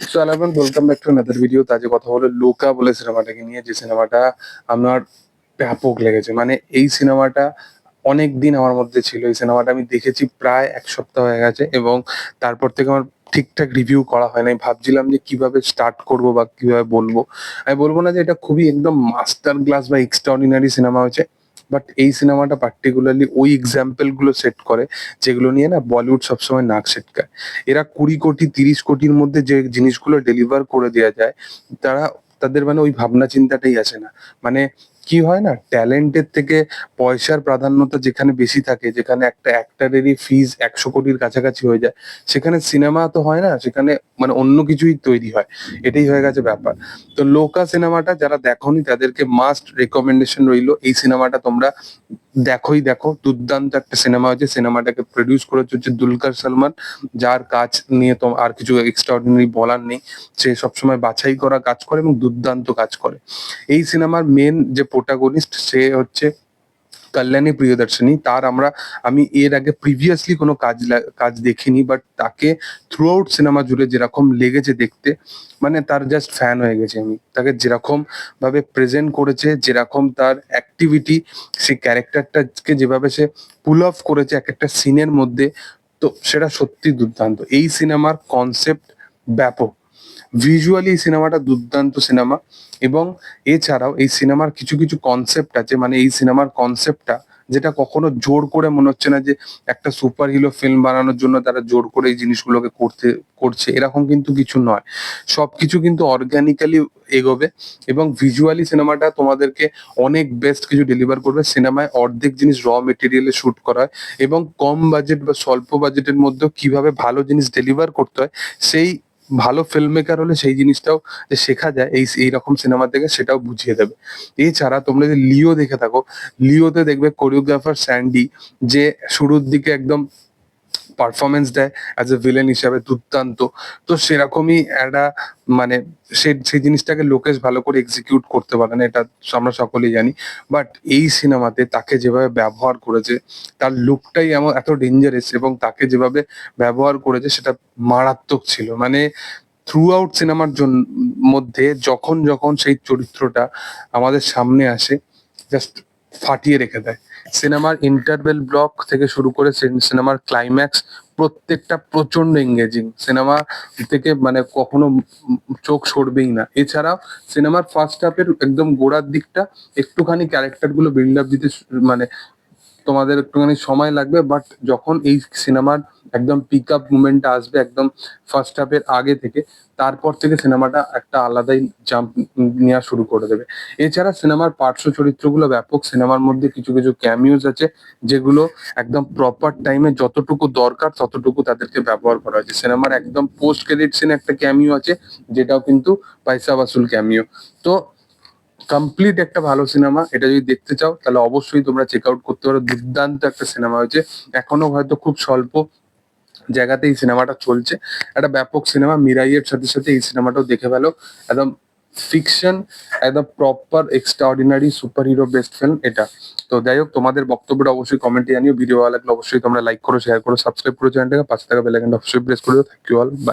So আলামান welcome back to another video তাজে কথা হলো লোকা বলে সিনেমাটাকে নিয়ে। যে সিনেমাটা আমার ব্যাপক লেগেছে। মানে এই সিনেমাটা অনেক দিন আমার মধ্যে ছিল। এই সিনেমাটা আমি দেখেছি প্রায় এক সপ্তাহ হয়ে গেছে এবং তারপর থেকে আমার ঠিকঠাক রিভিউ করা হয় নাই। ভাবছিলাম যে কীভাবে স্টার্ট করব বা কীভাবে বলব। আমি বলব না যে এটা খুবই একদম মাস্টার ক্লাস বা এক্সট্রাঅর্ডিনারি সিনেমা হয়েছে। বাট এই সিনেমাটা পার্টিকুলারলি ওই এক্সাম্পলগুলো সেট করে, যেগুলো নিয়ে না বলিউড সবসময় নাক সেটকায় এরা কুড়ি কোটি, তিরিশ কোটির মধ্যে যে জিনিসগুলো ডেলিভার করে দেওয়া যায়, তারা, তাদের মানে ওই ভাবনা চিন্তাটাই আছে না। মানে কি হয় না ট্যালেন্টের থেকে পয়সার প্রাধান্যতা যেখানে বেশি থাকে, যেখানে একটা অ্যাক্টারেরই ফিজ একশো কোটির কাছাকাছি হয়ে যায়, সেখানে সিনেমা তো হয় না, সেখানে মানে অন্য কিছুই তৈরি হয়, এটাই হয়ে গেছে ব্যাপার। তো লোকা সিনেমাটা যারা দেখোনি, তাদেরকে মাস্ট রেকমেন্ডেশন রইল, এই সিনেমাটা তোমরা দেখোই দেখো, দুর্দান্ত একটা সিনেমা হয়েছে সিনেমাটাকে প্রডিউস করেছে হচ্ছে দুলকার সালমান, যার কাজ নিয়ে তো আর কিছু এক্সট্রাঅর্ডিনারি বলার নেই, সে সবসময় বাছাই করা কাজ করে এবং দুর্দান্ত কাজ করে। এই সিনেমার মেন যে প্রোটাগনিস্ট সে হচ্ছে কল্যাণী প্রিয়দর্শিনী। তার আমরা, আমি এর আগে প্রিভিয়াসলি কোনো কাজ কাজ দেখিনি বাট তাকে থ্রু আউট সিনেমা জুড়ে যেরকম লেগেছে দেখতে মানে তার জাস্ট ফ্যান হয়ে গেছে আমি। তাকে যেরকম ভাবে প্রেজেন্ট করেছে, যেরকম তার অ্যাক্টিভিটি সেই ক্যারেক্টারটাকে যেভাবে সে পুল অফ করেছে এক একটা সিনের মধ্যে, তো সেটা সত্যি দুর্দান্ত। এই সিনেমার কনসেপ্ট ব্যাপক। ভিজুয়ালি এই সিনেমাটা দুর্দান্ত সিনেমা এবং এছাড়াও এই সিনেমার কিছু কিছু কনসেপ্ট আছে মানে এই সিনেমার কনসেপ্টটা যেটা কখনো জোর করে মনে হচ্ছে না যে একটা সুপার হিরো ফিল্ম বানানোর জন্য তারা জোর করে এই জিনিসগুলোকে করতে, করছে। এরকম কিন্তু কিছু নয়। সবকিছু কিন্তু অর্গানিক্যালি এগোবে এবং ভিজুয়ালি সিনেমাটা তোমাদেরকে অনেক বেস্ট কিছু ডেলিভার করবে। সিনেমায় অর্ধেক জিনিস র মেটেরিয়ালে শুট করা হয় এবং কম বাজেট বা স্বল্প বাজেটের মধ্যেও কীভাবে ভালো জিনিস ডেলিভার করতে হয়, সেই ভালো ফিল্ম মেকার হলে সেই জিনিসটাও যে শেখা যায়, এই এইরকম সিনেমা থেকে সেটাও বুঝিয়ে দেবে। এছাড়া তোমরা যদি লিও দেখে থাকো, লিওতে দেখবে কোরিওগ্রাফার স্যান্ডি যে শুরুর দিকে একদম পারফরমেন্স দেয় অ্যাজ এ ভিলেন হিসাবে দুর্দান্ত। তো সেরকমই একটা মানে সে, সেই জিনিসটাকে লোকেশ ভালো করে এক্সিকিউট করতে পারে না, এটা আমরা সকলেই জানি। বাট এই সিনেমাতে তাকে যেভাবে ব্যবহার করেছে, তার লুকটাই এমন, এত ডেঞ্জারাস এবং তাকে যেভাবে ব্যবহার করেছে, সেটা মারাত্মক ছিল। মানে থ্রু আউট সিনেমার জন্য মধ্যে যখন যখন সেই চরিত্রটা আমাদের সামনে আসে জাস্ট ফাটিয়ে রেখে দেয়। সিনেমার ইন্টারভেল ব্লক থেকে শুরু করে সিন- সিনেমার ক্লাইম্যাক্স প্রত্যেকটা প্রচণ্ড এঙ্গেজিং সিনেমা থেকে মানে কখনো চোখ সরবেই না। এছাড়াও সিনেমার ফার্স্ট হাফের একদম গোড়ার দিকটা একটুখানি ক্যারেক্টারগুলো বিল্ড আপ দিতে মানে তোমাদের একটুখানি সময় লাগবে বাট যখন এই সিনেমার একদম পিক আপ মুভমেন্টটা আসবে একদম ফার্স্ট হাফের আগে থেকে, তারপর থেকে সিনেমাটা একটা আলাদাই জাম্প নেওয়া শুরু করে দেবে। এছাড়া সিনেমার পার্শ্ব চরিত্রগুলো ব্যাপক সিনেমার মধ্যে কিছু কিছু ক্যামিওস আছে, যেগুলো একদম প্রপার টাইমে যতটুকু দরকার, ততটুকু তাদেরকে ব্যবহার করা হয়েছে। সিনেমার একদম পোস্ট ক্রেডিট সিনে একটা ক্যামিও আছে, যেটাও কিন্তু পয়সা বাসুল ক্যামিও তো কমপ্লিট একটা ভালো সিনেমা এটা যদি দেখতে চাও, তাহলে অবশ্যই তোমরা চেক আউট করতে পারো। দুর্দান্ত একটা সিনেমা হয়েছে। এখনও হয়তো খুব স্বল্প জায়গাতে এই সিনেমাটা চলছে। একটা ব্যাপক সিনেমা মিরাইয়ের সাথে সাথে এই সিনেমাটাও দেখে ফেলো। একদম ফিকশন একদম proper extraordinary super hero best film এটা। তো যাই হোক, তোমাদের বক্তব্যটা অবশ্যই কমেন্টে জানিও। ভিডিও ভালো লাগলে অবশ্যই তোমরা লাইক করো শেয়ার করো সাবস্ক্রাইব করো চ্যানেলটাকে পাশে থাকা বেলাইকনটা অবশ্যই প্রেস করে থ্যাংক ইউ অল বাই